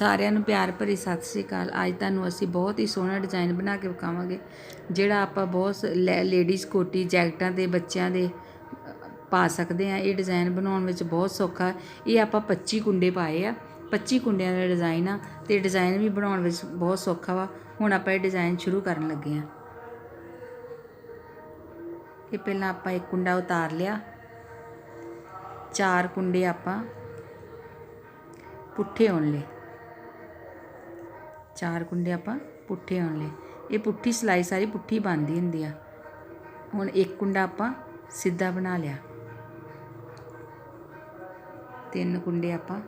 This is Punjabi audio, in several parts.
ਸਾਰਿਆਂ ਨੂੰ ਪਿਆਰ ਭਰੀ ਸਤਿ ਸ੍ਰੀ ਅਕਾਲ। ਅੱਜ ਤੁਹਾਨੂੰ ਅਸੀਂ ਬਹੁਤ ਹੀ ਸੋਹਣਾ ਡਿਜ਼ਾਈਨ ਬਣਾ ਕੇ ਵਿਖਾਵਾਂਗੇ, ਜਿਹੜਾ ਆਪਾਂ ਬਹੁਤ ਲੇਡੀਜ਼ ਕੋਟੀ ਜੈਕਟਾਂ ਦੇ ਬੱਚਿਆਂ ਦੇ ਪਾ ਸਕਦੇ ਆ ਇਹ ਡਿਜ਼ਾਈਨ ਬਣਾਉਣ ਵਿੱਚ ਬਹੁਤ ਸੌਖਾ। ਇਹ ਆਪਾਂ 25 ਕੁੰਡੇ ਪਾਏ ਆ। 25 ਕੁੰਡਿਆਂ ਦਾ ਡਿਜ਼ਾਈਨ ਆ ਤੇ ਡਿਜ਼ਾਈਨ ਵੀ ਬਣਾਉਣ ਵਿੱਚ ਬਹੁਤ ਸੌਖਾ ਵਾ। ਹੁਣ ਆਪਾਂ ਇਹ ਡਿਜ਼ਾਈਨ ਸ਼ੁਰੂ ਕਰਨ ਲੱਗੇ ਆ ਇਹ ਪਹਿਲਾਂ ਆਪਾਂ ਇੱਕ ਕੁੰਡਾ ਉਤਾਰ ਲਿਆ। ਚਾਰ ਕੁੰਡੇ ਆਪਾਂ ਪੁੱਠੇ ਹੋਣ ਲਈ ਚਾਰ ਕੁੰਡੇ ਆਪਾਂ ਪੁੱਠੇ ਆਉਣ ਲਈ ਇਹ ਪੁੱਠੀ ਸਲਾਈ ਸਾਰੀ ਪੁੱਠੀ ਬਣਦੀ ਹੁੰਦੀ ਆ। ਹੁਣ ਇੱਕ ਕੁੰਡਾ ਆਪਾਂ ਸਿੱਧਾ ਬਣਾ ਲਿਆ। ਤਿੰਨ ਕੁੰਡੇ ਆਪਾਂ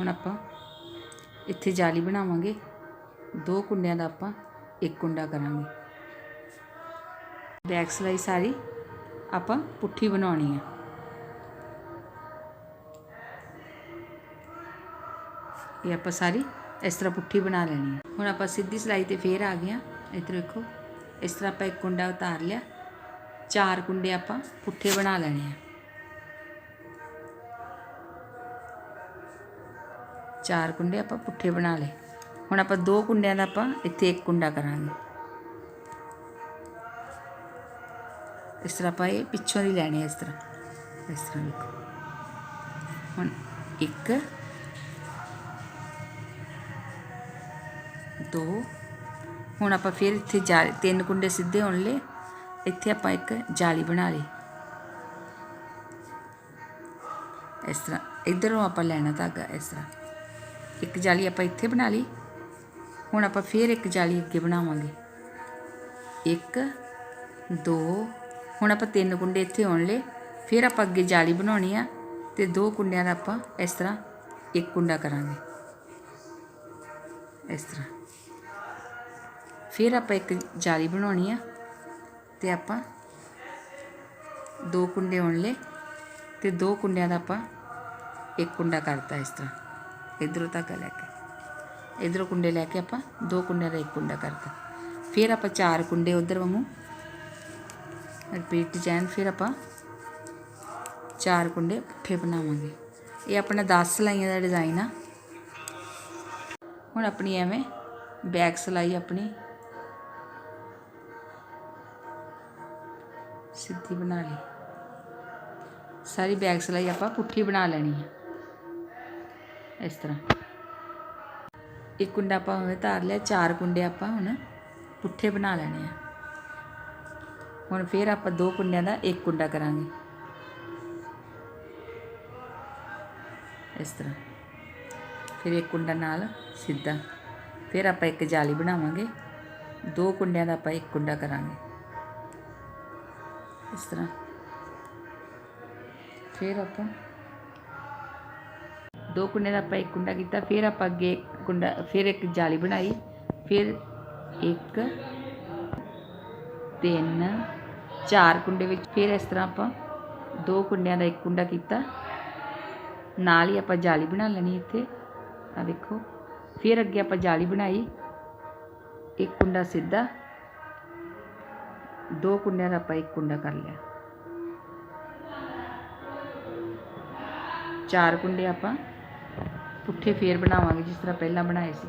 ਹੁਣ ਆਪਾਂ ਇੱਥੇ ਜਾਲੀ ਬਣਾਵਾਂਗੇ। ਦੋ ਕੁੰਡਿਆਂ ਦਾ ਆਪਾਂ ਇੱਕ ਕੁੰਡਾ ਕਰਾਂਗੇ। ਬੈਕ ਸਲਾਈ ਸਾਰੀ ਆਪਾਂ ਪੁੱਠੀ ਬਣਾਉਣੀ ਹੈ ਇਹ ਆਪਾਂ ਸਾਰੀ ਇਸ ਤਰ੍ਹਾਂ ਪੁੱਠੀ ਬਣਾ ਲੈਣੀ ਆ। ਹੁਣ ਆਪਾਂ ਸਿੱਧੀ ਸਲਾਈ ਤੇ ਫੇਰ ਆ ਗਏ ਆ। ਇੱਧਰ ਵੇਖੋ, ਇਸ ਤਰ੍ਹਾਂ ਆਪਾਂ ਇੱਕ ਕੁੰਡਾ ਉਤਾਰ ਲਿਆ। ਚਾਰ ਕੁੰਡੇ ਆਪਾਂ ਪੁੱਠੇ ਬਣਾ ਲੈਣੇ ਆ। ਚਾਰ ਕੁੰਡੇ ਆਪਾਂ ਪੁੱਠੇ ਬਣਾ ਲਏ। ਹੁਣ ਆਪਾਂ ਦੋ ਕੁੰਡਿਆਂ ਦਾ ਆਪਾਂ ਇੱਥੇ ਇੱਕ ਕੁੰਡਾ ਕਰਾਂਗੇ ਇਸ ਤਰ੍ਹਾਂ ਆਪਾਂ ਇਹ ਪਿੱਛੋਂ ਦੀ ਲੈਣੇ ਆ ਇਸ ਤਰ੍ਹਾਂ ਇਸ ਤਰ੍ਹਾਂ ਦੇਖੋ ਹੁਣ ਇੱਕ ਦੋ ਹੁਣ ਆਪਾਂ ਫਿਰ ਇੱਥੇ ਜਾ ਤਿੰਨ ਕੁੰਡੇ ਸਿੱਧੇ ਹੋਣ ਲਏ ਇੱਥੇ ਆਪਾਂ ਇੱਕ ਜਾਲੀ ਬਣਾ ਲਈ ਇਸ ਤਰ੍ਹਾਂ ਇਧਰੋਂ ਆਪਾਂ ਲੈਣਾ ਧਾਗਾ ਇਸ ਤਰ੍ਹਾਂ ਇੱਕ ਜਾਲੀ ਆਪਾਂ ਇੱਥੇ ਬਣਾ ਲਈ ਹੁਣ ਆਪਾਂ ਫੇਰ ਇੱਕ ਜਾਲੀ ਅੱਗੇ ਬਣਾਵਾਂਗੇ। ਇੱਕ, ਦੋ, ਹੁਣ ਆਪਾਂ ਤਿੰਨ ਕੁੰਡੇ ਇੱਥੇ ਆਉਣ ਲਏ। ਫਿਰ ਆਪਾਂ ਅੱਗੇ ਜਾਲੀ ਬਣਾਉਣੀ ਆ ਤੇ ਦੋ ਕੁੰਡਿਆਂ ਦਾ ਆਪਾਂ ਇਸ ਤਰ੍ਹਾਂ ਇੱਕ ਕੁੰਡਾ ਕਰਾਂਗੇ। ਇਸ ਤਰ੍ਹਾਂ। ਫਿਰ ਆਪਾਂ ਇੱਕ ਜਾਲੀ ਬਣਾਉਣੀ ਆ ਤੇ ਆਪਾਂ ਦੋ ਕੁੰਡੇ ਆਉਣ ਲਏ ਤੇ ਦੋ ਕੁੰਡਿਆਂ ਦਾ ਆਪਾਂ ਇੱਕ ਕੁੰਡਾ ਕਰਤਾ ਇਸ ਤਰ੍ਹਾਂ। ਇਧਰੋਂ ਤੱਕ ਲੈ ਕੇ। ਇਧਰੋਂ ਕੁੰਡੇ ਲੈ ਕੇ ਆਪਾਂ ਦੋ ਕੁੰਡਿਆਂ ਦਾ ਇੱਕ ਕੁੰਡਾ ਕਰਤਾ। ਫਿਰ ਆਪਾਂ ਚਾਰ ਕੁੰਡੇ ਉਧਰ ਵਾਂਗੂ ਰਿਪੀਟ ਡਿਜ਼ਾਈਨ ਫਿਰ ਆਪਾਂ ਚਾਰ ਕੁੰਡੇ ਪੁੱਠੇ ਬਣਾਵਾਂਗੇ। ਇਹ ਆਪਣਾ 10 ਸਲਾਈਆਂ ਦਾ ਡਿਜ਼ਾਈਨ ਆ। ਹੁਣ ਆਪਣੀ ਐਵੇਂ ਬੈਕ ਸਲਾਈ ਆਪਣੀ ਸਿੱਧੀ ਬਣਾ ਲਈ। ਸਾਰੀ ਬੈਕ ਸਲਾਈ ਆਪਾਂ ਪੁੱਠੀ ਬਣਾ ਲੈਣੀ ਹੈ ਇਸ ਤਰ੍ਹਾਂ। ਇੱਕ ਕੁੰਡਾ ਆਪਾਂ ਹੁਣ ਧਾਰ ਲਿਆ, ਚਾਰ ਕੁੰਡੇ ਆਪਾਂ ਹੁਣ ਪੁੱਠੇ ਬਣਾ ਲੈਣੇ ਆ। ਹੁਣ ਫਿਰ ਆਪਾਂ ਦੋ ਕੁੰਡਿਆਂ ਦਾ ਇੱਕ ਕੁੰਡਾ ਕਰਾਂਗੇ। ਇਸ ਤਰ੍ਹਾਂ। ਫਿਰ ਇੱਕ ਕੁੰਡਾ ਨਾਲ ਸਿੱਧਾ। ਫਿਰ ਆਪਾਂ ਇੱਕ ਜਾਲੀ ਬਣਾਵਾਂਗੇ। ਦੋ ਕੁੰਡਿਆਂ ਦਾ ਆਪਾਂ ਇੱਕ ਕੁੰਡਾ ਕਰਾਂਗੇ। ਇਸ ਤਰ੍ਹਾਂ। ਫਿਰ ਆਪਾਂ ਦੋ ਕੁੰਡੇ ਦਾ ਆਪਾਂ ਇੱਕ ਕੁੰਡਾ ਕੀਤਾ, ਫਿਰ ਆਪਾਂ ਅੱਗੇ ਕੁੰਡਾ, ਫਿਰ ਇੱਕ ਜਾਲੀ ਬਣਾਈ, ਫਿਰ ਇੱਕ, ਤਿੰਨ, ਚਾਰ ਕੁੰਡੇ ਵਿੱਚ, ਫਿਰ ਇਸ ਤਰ੍ਹਾਂ ਆਪਾਂ ਦੋ ਕੁੰਡਿਆਂ ਦਾ ਇੱਕ ਕੁੰਡਾ ਕੀਤਾ। ਨਾਲ ਹੀ ਆਪਾਂ ਜਾਲੀ ਬਣਾ ਲੈਣੀ ਇੱਥੇ ਆ ਦੇਖੋ, ਫਿਰ ਅੱਗੇ ਆਪਾਂ ਜਾਲੀ ਬਣਾਈ, ਇੱਕ ਕੁੰਡਾ ਸਿੱਧਾ, ਦੋ ਕੁੰਡਿਆਂ ਦਾ ਆਪਾਂ ਇੱਕ ਕੁੰਡਾ ਕਰ ਲਿਆ। ਚਾਰ ਕੁੰਡੇ ਆਪਾਂ ਪੁੱਠੇ ਫੇਰ ਬਣਾਵਾਂਗੇ ਜਿਸ ਤਰ੍ਹਾਂ ਪਹਿਲਾਂ ਬਣਾਏ ਸੀ।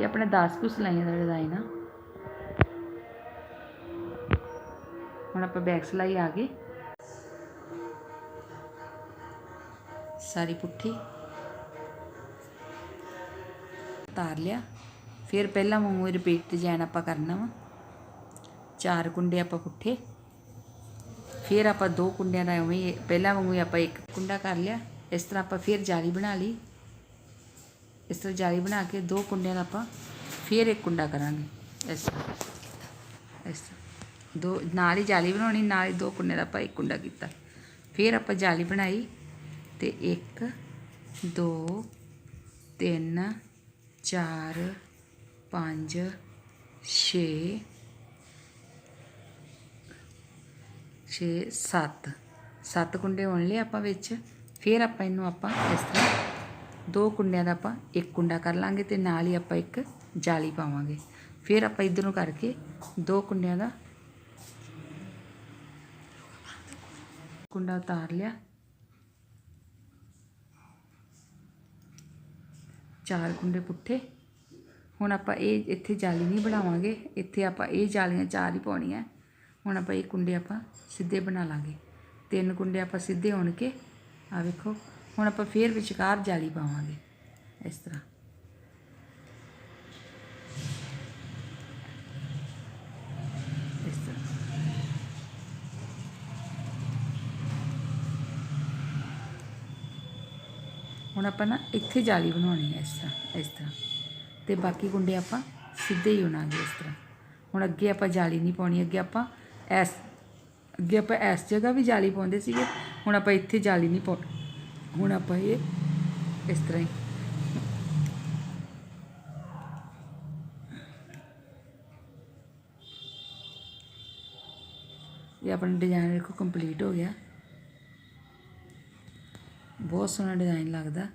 ਇਹ ਆਪਣਾ 10 ਕੁ ਸਲਾਈਆਂ ਦਾ ਡਿਜ਼ਾਈਨ ਆ। ਹੁਣ ਆਪਾਂ ਬੈਕ ਸਲਾਈ ਆ ਗਏ। ਸਾਰੀ ਪੁੱਠੀ। ਤਾਰ ਲਿਆ। ਫਿਰ ਪਹਿਲਾਂ ਵਾਂਗੂ ਰਿਪੀਟ ਡਿਜ਼ਾਈਨ ਆਪਾਂ ਕਰਨਾ ਵਾ। ਚਾਰ ਕੁੰਡੇ ਆਪਾਂ ਪੁੱਠੇ। ਫਿਰ ਆਪਾਂ ਦੋ ਕੁੰਡਿਆਂ ਦਾ ਉਵੇਂ ਹੀ ਪਹਿਲਾਂ ਵਾਂਗੂ ਆਪਾਂ ਇੱਕ ਕੁੰਡਾ ਕਰ ਲਿਆ। ਇਸ ਤਰ੍ਹਾਂ ਆਪਾਂ ਫਿਰ ਜਾਲੀ ਬਣਾ ਲਈ। ਇਸ ਤਰ੍ਹਾਂ ਜਾਲੀ ਬਣਾ ਕੇ ਦੋ ਕੁੰਡਿਆਂ ਦਾ ਆਪਾਂ ਫਿਰ ਇੱਕ ਕੁੰਡਾ ਕਰਾਂਗੇ। ਇਸ ਤਰ੍ਹਾਂ। ਇਸ ਤਰ੍ਹਾਂ। ਦੋ ਨਾਲ ਹੀ ਜਾਲੀ ਬਣਾਉਣੀ, ਨਾਲ ਹੀ ਦੋ ਕੁੰਡੇ ਦਾ ਆਪਾਂ ਇੱਕ ਕੁੰਡਾ ਕੀਤਾ। ਫਿਰ ਆਪਾਂ ਜਾਲੀ ਬਣਾਈ ਤੇ 1 2 3 4 5 6 ਛੇ, ਸੱਤ। ਸੱਤ ਕੁੰਡੇ ਹੋਣ ਲਏ ਆਪਾਂ ਵਿੱਚ। ਫਿਰ ਆਪਾਂ ਇਹਨੂੰ ਆਪਾਂ ਇਸ ਤਰ੍ਹਾਂ ਦੋ ਕੁੰਡਿਆਂ ਦਾ ਆਪਾਂ ਇੱਕ ਕੁੰਡਾ ਕਰ ਲਾਂਗੇ ਤੇ ਨਾਲ ਹੀ ਆਪਾਂ ਇੱਕ ਜਾਲੀ ਪਾਵਾਂਗੇ। ਫਿਰ ਆਪਾਂ ਇਧਰੋਂ ਕਰਕੇ ਦੋ ਕੁੰਡਿਆਂ ਦਾ ਕੁੰਡਾ ਉਤਾਰ ਲਿਆ। ਚਾਰ ਕੁੰਡੇ ਪੁੱਠੇ। ਹੁਣ ਆਪਾਂ ਇਹ ਇੱਥੇ ਜਾਲੀ ਨਹੀਂ ਬਣਾਵਾਂਗੇ। ਇੱਥੇ ਆਪਾਂ ਇਹ ਜਾਲੀਆਂ ਚਾਰ ਹੀ ਪਾਉਣੀਆਂ। ਹੁਣ ਆਪਾਂ ਇਹ ਕੁੰਡੇ ਆਪਾਂ ਸਿੱਧੇ ਬਣਾ ਲਾਂਗੇ। ਤਿੰਨ ਕੁੰਡੇ ਆਪਾਂ ਸਿੱਧੇ ਹੋਣ ਕੇ ਆ ਵੇਖੋ, ਹੁਣ ਆਪਾਂ ਫੇਰ ਵਿਚਕਾਰ ਜਾਲੀ ਪਾਵਾਂਗੇ, ਇਸ ਤਰ੍ਹਾਂ। ਇਸ ਤਰ੍ਹਾਂ। ਹੁਣ ਆਪਾਂ ਨਾ ਇੱਥੇ ਜਾਲੀ ਬਣਾਉਣੀ ਹੈ ਇਸ ਤਰ੍ਹਾਂ ਇਸ ਤਰ੍ਹਾਂ। ਤੇ ਬਾਕੀ ਗੁੰਡੇ ਆਪਾਂ ਸਿੱਧੇ ਹੀ ਉਣਾਂਗੇ ਇਸ ਤਰ੍ਹਾਂ। ਹੁਣ ਅੱਗੇ ਆਪਾਂ ਜਾਲੀ ਨਹੀਂ ਪਾਉਣੀ, ਅੱਗੇ ਆਪਾਂ ਐਸ, ਅੱਗੇ ਆਪਾਂ ਇਸ ਜਗ੍ਹਾ ਵੀ ਜਾਲੀ ਪਾਉਂਦੇ ਸੀਗੇ, ਹੁਣ ਆਪਾਂ ਇੱਥੇ ਜਾਲੀ ਨਹੀਂ ਪਾ ਹੁਣ ਆਪਾਂ ਇਹ, ਇਸ ਤਰ੍ਹਾਂ ਹੀ। ਇਹ ਆਪਣਾ ਡਿਜ਼ਾਈਨ ਦੇਖੋ ਕੰਪਲੀਟ ਹੋ ਗਿਆ। ਬਹੁਤ ਸੋਹਣਾ ਡਿਜ਼ਾਈਨ ਲੱਗਦਾ।